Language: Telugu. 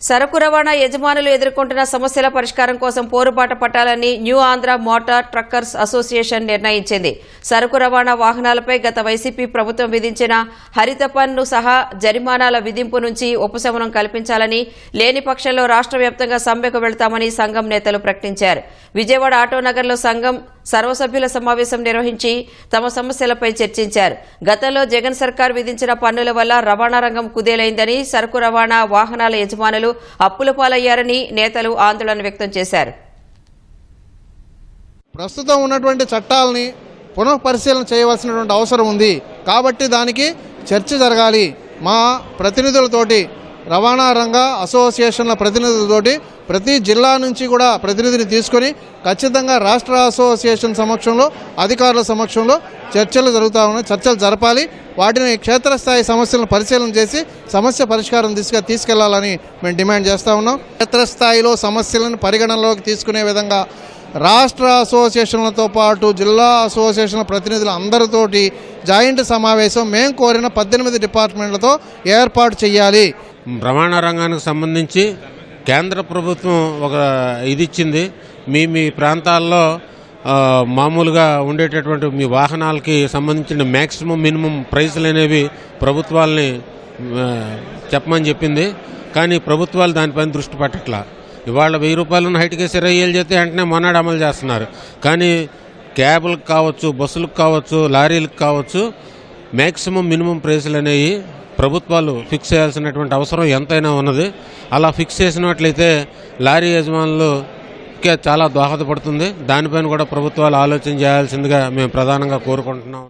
సరకు రవాణా యజమానులు ఎదుర్కొంటున్న సమస్యల పరిష్కారం కోసం పోరుబాట పట్టాలని new Andhra motor truckers association నిర్ణయించింది. సరకు రవాణా వాహనాలపై గత వైసీపీ ప్రభుత్వం విధించిన హరిత పన్ను సహా జరిమానాల విధింపు నుంచి ఉపశమనం కల్పించాలని లేని పక్షంలో రాష్ట్ర వ్యాప్తంగా సమ్మెకు వెళ్తామని సంఘం నేతలు ప్రకటించారు. విజయవాడ ఆటోనగర్లో సంఘం సర్వసభ్యుల సమావేశం నిర్వహించి తమ సమస్యలపై చర్చించారు. గతంలో జగన్ సర్కార్ విధించిన పన్నుల వల్ల రవాణా రంగం కుదేలైందని సరుకు రవాణా వాహనాల యజమానులు అప్పుల పాలయ్యారని నేతలు ఆందోళన వ్యక్తం చేశారు. ప్రస్తుతం ఉన్నటువంటి చట్టాలని పునఃపరిశీలన చేయవలసినటువంటి అవసరం ఉంది. కాబట్టి దానికి చర్చ జరగాలి. మా ప్రతినిధులతోటి రవాణా రంగ అసోసియేషన్ల ప్రతినిధులతోటి ప్రతి జిల్లా నుంచి కూడా ప్రతినిధిని తీసుకొని ఖచ్చితంగా రాష్ట్ర అసోసియేషన్ సమక్షంలో అధికారుల సమక్షంలో చర్చలు జరుగుతూ ఉన్నాయి. చర్చలు జరపాలి. వాటిని క్షేత్రస్థాయి సమస్యలను పరిశీలన చేసి సమస్య పరిష్కారం దిశగా తీసుకెళ్ళాలని మేము డిమాండ్ చేస్తూ ఉన్నాం. క్షేత్రస్థాయిలో సమస్యలను పరిగణనలోకి తీసుకునే విధంగా రాష్ట్ర అసోసియేషన్లతో పాటు జిల్లా అసోసియేషన్ల ప్రతినిధులు అందరితోటి జాయింట్ సమావేశం మేము కోరిన పద్దెనిమిది డిపార్ట్మెంట్లతో ఏర్పాటు చేయాలి రవాణా రంగానికి సంబంధించి కేంద్ర ప్రభుత్వం ఒక ఇది ఇచ్చింది మీ మీ ప్రాంతాల్లో మామూలుగా ఉండేటటువంటి మీ వాహనాలకి సంబంధించిన మ్యాక్సిమం మినిమం ప్రైస్లు అనేవి ప్రభుత్వాలని చెప్పమని చెప్పింది. కానీ ప్రభుత్వాలు దానిపైన దృష్టి పెట్టట్లా. ఇవాళ వెయ్యి రూపాయలను హైట్కేసి ఇరవై ఏళ్ళు చేస్తే వెంటనే మొన్నడు అమలు చేస్తున్నారు. కానీ క్యాబులకు కావచ్చు బస్సులకు కావచ్చు లారీలకు కావచ్చు మ్యాక్సిమం మినిమం ప్రైస్లు అనేవి ప్రభుత్వాలు ఫిక్స్ చేయాల్సినటువంటి అవసరం ఎంతైనా ఉన్నది. అలా ఫిక్స్ చేసినట్లయితే లారీ యజమానులుకే చాలా దోహదపడుతుంది. దానిపైన కూడా ప్రభుత్వాలు ఆలోచన చేయాల్సిందిగా మేము ప్రధానంగా కోరుకుంటున్నాం.